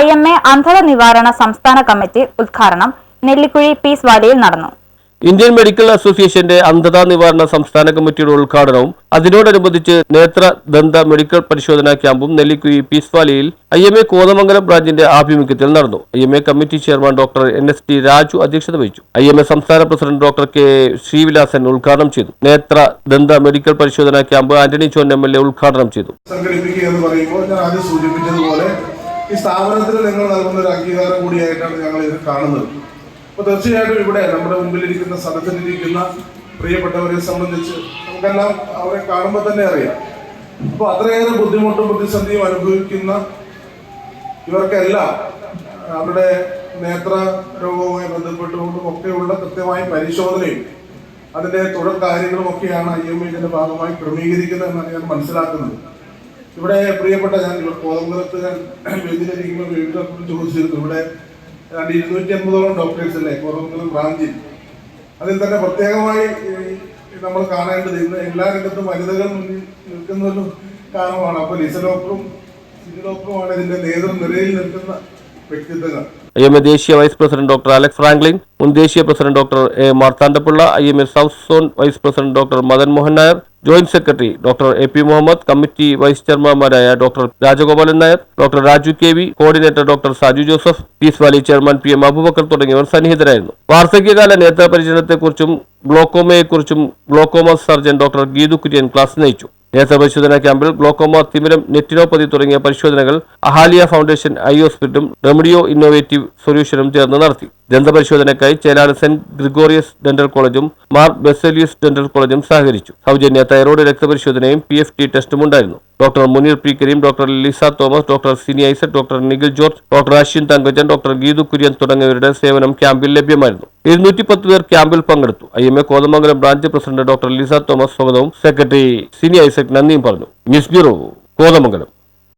I M A അന്ധത നിവാരണ സംസ്ഥാന കമ്മിറ്റി ഉദ്ഘാടനം നെല്ലിക്കുഴി പീസ് വാലിയിൽ നടന്നു. ഇന്ത്യൻ മെഡിക്കൽ അസോസിയേഷന്റെ അന്ധത നിവാരണ സംസ്ഥാന കമ്മിറ്റിയുടെ ഉദ്ഘാടനവും അതിനോടനുബന്ധിച്ച് നേത്ര ദന്ത മെഡിക്കൽ പരിശോധനാ ക്യാമ്പും നെല്ലിക്കുഴി പീസ് വാലിയിൽ ഐ എം എ കോതമംഗലം ബ്രാഞ്ചിന്റെ ആഭിമുഖ്യത്തിൽ നടന്നു. I M A committee chairman doctor N S T Raju അധ്യക്ഷത വഹിച്ചു. ഐ എം എ സംസ്ഥാന പ്രസിഡന്റ് ഡോക്ടർ കെ ശ്രീവിലാസൻ ഉദ്ഘാടനം ചെയ്തു. നേത്ര ദന്ത മെഡിക്കൽ പരിശോധനാ camp Antony John M L A ഉദ്ഘാടനം ചെയ്തു. സംഘടിപ്പിക്കുക എന്ന് പറയുമ്പോൾ ഞാൻ ആദ്യം സൂചിപ്പിച്ചതുപോലെ ഈ സ്ഥാപനത്തിന് നിങ്ങൾ നൽകുന്ന ഒരു അംഗീകാരം കൂടിയായിട്ടാണ് ഞങ്ങൾ ഇത് കാണുന്നത്. അപ്പോൾ തീർച്ചയായിട്ടും ഇവിടെ നമ്മുടെ മുമ്പിലിരിക്കുന്ന സദസ്സിലിരിക്കുന്ന പ്രിയപ്പെട്ടവരെ സംബന്ധിച്ച് നമുക്കെല്ലാം അവരെ കാണുമ്പോൾ തന്നെ അറിയാം. അപ്പോൾ അത്രയേറെ ബുദ്ധിമുട്ടും പ്രതിസന്ധിയും അനുഭവിക്കുന്ന ഇവർക്കെല്ലാം അവരുടെ നേത്ര രോഗവുമായി ബന്ധപ്പെട്ടുകൊണ്ടും ഒക്കെയുള്ള കൃത്യമായ പരിശോധനയും അതിന്റെ തുടർ കാര്യങ്ങളും ഒക്കെയാണ് ഐ എം ഇതിന്റെ ഭാഗമായി ക്രമീകരിക്കുന്നത് എന്നാണ് ഞാൻ മനസ്സിലാക്കുന്നത്. ഇവിടെ പ്രിയപ്പെട്ട ഞാൻ ഇവിടെ കോതമംഗലത്ത് ഞാൻ വേദിയിലിരിക്കുമ്പോൾ വിവിധ ഡോക്ടർ ചോദിച്ചിരുന്നു ഇവിടെ രണ്ട് ഇരുന്നൂറ്റി അമ്പതോളം ഡോക്ടേഴ്സ് അല്ലേ? കോതമംഗലം ബ്രാഞ്ചിൽ. അതിൽ തന്നെ പ്രത്യേകമായി നമ്മൾ കാണേണ്ടത് ഇന്ന് എല്ലാ രംഗത്തും വനിതകൾ മുന്നിൽ നിൽക്കുന്ന ഒരു കാരണമാണ്. അപ്പോൾ ലിസ ഡോക്ടറും സിജി ഡോക്ടറുമാണ് ഇതിന്റെ നേതൃനിരയിൽ നിൽക്കുന്ന വ്യക്തിത്വങ്ങൾ. ഐ എം എ ദേശീയ vice president doctor Alex Franklin മുൻ ദേശീയ president doctor A Marthandapillai I M A south zone vice president doctor Madan Mohan Nair joint secretary doctor A P Muhammad committee vice ചെയർമാൻമാരായ doctor Rajagopalan Nair doctor Raju K V coordinator doctor Saju Joseph peace valley chairman P M Abubakar തുടങ്ങിയവർ സന്നിഹിതരായിരുന്നു. വാർദ്ധക്യകാല നേത്ര പരിചരണത്തെക്കുറിച്ചും ഗ്ലോക്കോമയെക്കുറിച്ചും glaucoma surgeon doctor Geethu Kurian class നയിച്ചു. നേത്ര പരിശോധനാ ക്യാമ്പിൽ glaucoma തിമിരം നെറ്റിനോപ്പതി തുടങ്ങിയ പരിശോധനകൾ അഹാലിയ ഫൗണ്ടേഷൻ ഐ ഹോസ്പിറ്റലും റെമഡിയോ ഇന്നോവേറ്റീവ് സൊല്യൂഷനും ചേർന്ന് നടത്തി. ദന്തപരിശോധനയ്ക്കായി ചേലാട് സെന്റ് ഗ്രിഗോറിയസ് ഡെന്റൽ കോളേജും മാർ ബെസേലിയസ് ഡെന്റൽ കോളേജും സഹകരിച്ചു. സൗജന്യ തൈറോയ്ഡ് രക്തപരിശോധനയും പി എഫ് ടി ടെസ്റ്റും ഉണ്ടായിരുന്നു. Doctor Muneer P Kareem doctor Lisa Thomas doctor Sini Isaac doctor Nikhil George doctor Ashwin Thankajan doctor Geethu Kurian തുടങ്ങിയവരുടെ സേവനം ക്യാമ്പിൽ ലഭ്യമായിരുന്നു. ഇരുന്നൂറ്റി പത്ത് പേർ ക്യാമ്പിൽ പങ്കെടുത്തു. I M A Kothamangalam branch president doctor Lisa Thomas സ്വാഗതവും. സെക്രട്ടറി സിനി ഐസക് നന്ദിയും പറഞ്ഞു. News bureau Kothamangalam.